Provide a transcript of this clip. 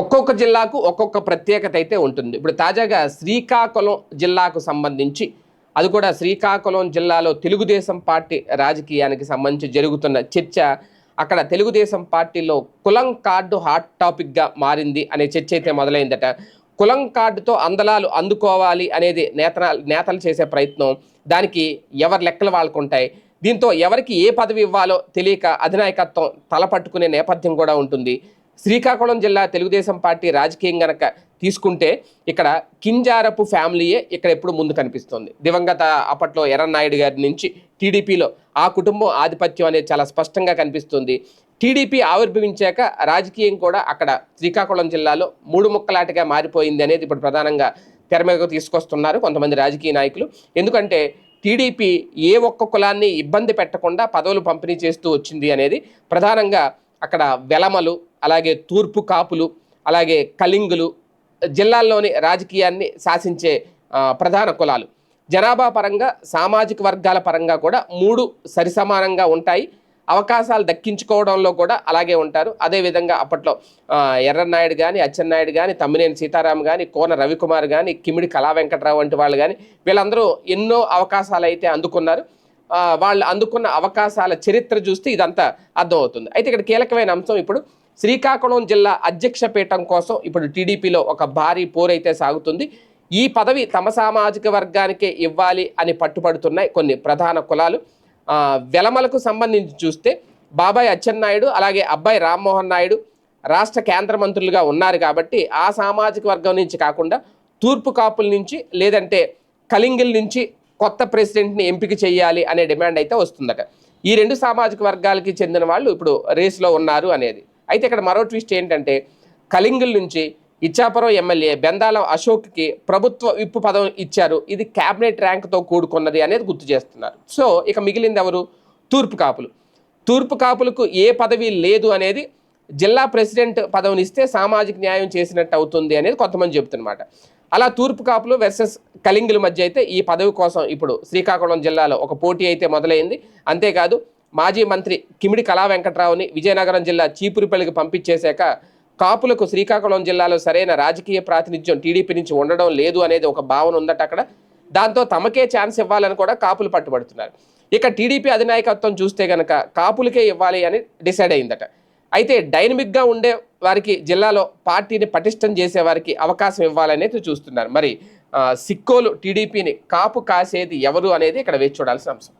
ఒక్కొక్క జిల్లాకు ఒక్కొక్క ప్రత్యేకత అయితే ఉంటుంది. ఇప్పుడు తాజాగా శ్రీకాకుళం జిల్లాకు సంబంధించి అది కూడా శ్రీకాకుళం జిల్లాలో తెలుగుదేశం పార్టీ రాజకీయానికి సంబంధించి జరుగుతున్న చర్చ అక్కడ తెలుగుదేశం పార్టీలో కులం కార్డు హాట్ టాపిక్గా మారింది అనే చర్చ అయితే మొదలైందట. కులం కార్డుతో అందలాలు అందుకోవాలి అనేది నేత నేతలు చేసే ప్రయత్నం దానికి ఎవరి లెక్కలు వాళ్ళకుంటాయి దీంతో ఎవరికి ఏ పదవి ఇవ్వాలో తెలియక అధినాయకత్వం తలపట్టుకునే నేపథ్యం కూడా ఉంటుంది. శ్రీకాకుళం జిల్లా తెలుగుదేశం పార్టీ రాజకీయం గనక తీసుకుంటే ఇక్కడ కింజారపు ఫ్యామిలీయే ఇక్కడ ఎప్పుడు ముందు కనిపిస్తుంది. దివంగత అప్పట్లో ఎర్రన్నాయుడు గారి నుంచి టీడీపీలో ఆ కుటుంబం ఆధిపత్యం అనేది చాలా స్పష్టంగా కనిపిస్తుంది. టీడీపీ ఆవిర్భవించాక రాజకీయం కూడా అక్కడ శ్రీకాకుళం జిల్లాలో మూడు ముక్కలాటగా మారిపోయింది అనేది ఇప్పుడు ప్రధానంగా తెర మీదకు తీసుకొస్తున్నారు కొంతమంది రాజకీయ నాయకులు. ఎందుకంటే టీడీపీ ఏ ఒక్క కులాన్ని ఇబ్బంది పెట్టకుండా పదవులు పంపిణీ చేస్తూ వచ్చింది అనేది ప్రధానంగా అక్కడ వెలమలు అలాగే తూర్పు కాపులు అలాగే కళింగులు జిల్లాల్లోని రాజకీయాన్ని శాసించే ప్రధాన కులాలు. జనాభా పరంగా సామాజిక వర్గాల పరంగా కూడా మూడు సరిసమానంగా ఉంటాయి. అవకాశాలు దక్కించుకోవడంలో కూడా అలాగే ఉంటారు. అదేవిధంగా అప్పట్లో ఆ, ఎర్రన్నాయుడు కానీ అచ్చెన్నాయుడు కానీ తమ్మినేని సీతారాం కానీ కోన రవికుమార్ కానీ కిమిడి కళా వెంకట్రావు వంటి వాళ్ళు కానీ వీళ్ళందరూ ఎన్నో అవకాశాలు అయితే అందుకున్నారు వాళ్ళు అందుకున్న అవకాశాల చరిత్ర చూస్తే ఇదంతా అర్థమవుతుంది. అయితే ఇక్కడ కీలకమైన అంశం ఇప్పుడు శ్రీకాకుళం జిల్లా అధ్యక్ష పీఠం కోసం ఇప్పుడు టీడీపీలో ఒక భారీ పోరైతే సాగుతుంది. ఈ పదవి తమ సామాజిక వర్గానికే ఇవ్వాలి అని పట్టుపడుతున్నాయి కొన్ని ప్రధాన కులాలు. వెలమలకు సంబంధించి చూస్తే బాబాయ్ అచ్చెన్నాయుడు అలాగే అబ్బాయి రామ్మోహన్ నాయుడు రాష్ట్ర కేంద్ర మంత్రులుగా ఉన్నారు కాబట్టి ఆ సామాజిక వర్గం నుంచి కాకుండా తూర్పు కాపుల నుంచి లేదంటే కలింగిల్ నుంచి కొత్త ప్రెసిడెంట్ని ఎంపిక చేయాలి అనే డిమాండ్ అయితే వస్తుందట. ఈ రెండు సామాజిక వర్గాలకి చెందిన వాళ్ళు ఇప్పుడు రేసులో ఉన్నారు అనేది. అయితే ఇక్కడ మరో ట్విస్ట్ ఏంటంటే కలింగుల నుంచి ఇచ్చాపురం ఎమ్మెల్యే బెందాల అశోక్కి ప్రభుత్వ విప్పు పదవి ఇచ్చారు. ఇది క్యాబినెట్ ర్యాంక్తో కూడుకున్నది అనేది గుర్తు చేస్తున్నారు. సో ఇక మిగిలింది ఎవరు? తూర్పు కాపులు. తూర్పు కాపులకు ఏ పదవి లేదు అనేది జిల్లా ప్రెసిడెంట్ పదవిని ఇస్తే సామాజిక న్యాయం చేసినట్టు అవుతుంది అనేది కొంతమంది చెబుతున్నమాట. అలా తూర్పు కాపులు వెర్సెస్ కలింగుల మధ్య అయితే ఈ పదవి కోసం ఇప్పుడు శ్రీకాకుళం జిల్లాలో ఒక పోటీ అయితే మొదలైంది. అంతేకాదు మాజీ మంత్రి కిమిడి కళా వెంకట్రావుని విజయనగరం జిల్లా చీపురుపల్లికి పంపించేశాక కాపులకు శ్రీకాకుళం జిల్లాలో సరైన రాజకీయ ప్రాతినిధ్యం టీడీపీ నుంచి ఉండడం లేదు అనేది ఒక భావన ఉందట అక్కడ. దాంతో తమకే ఛాన్స్ ఇవ్వాలని కూడా కాపులు పట్టుబడుతున్నారు. ఇక టీడీపీ అధినాయకత్వం చూస్తే గనక కాపులకే ఇవ్వాలి అని డిసైడ్ అయిందట. అయితే డైనమిక్గా ఉండే వారికి జిల్లాలో పార్టీని పటిష్టం చేసే వారికి అవకాశం ఇవ్వాలనేది చూస్తున్నారు. మరి సిక్కోలు టీడీపీని కాపు కాసేది ఎవరు అనేది ఇక్కడ వేచి చూడాల్సిన అంశం.